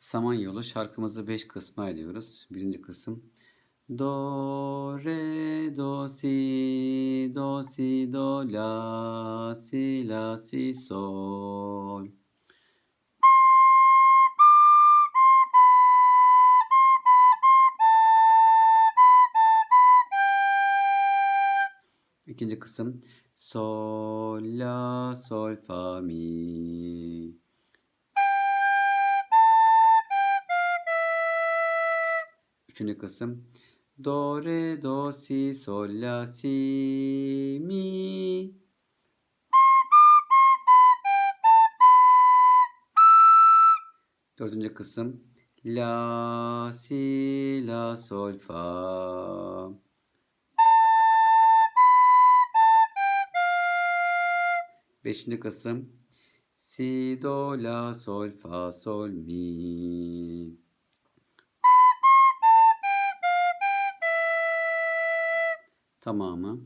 Samanyolu şarkımızı 5 kısma ayırıyoruz. Birinci kısım Do, re, do, si, do, si, do, la, si, la, si, sol. İkinci kısım Sol, la, sol, fa, mi. Üçüncü kısım Do, re, do, si, sol, la, si, mi. Dördüncü kısım La, si, la, sol, fa. Beşinci kısım Si, do, la, sol, fa, sol, mi. Tamamı.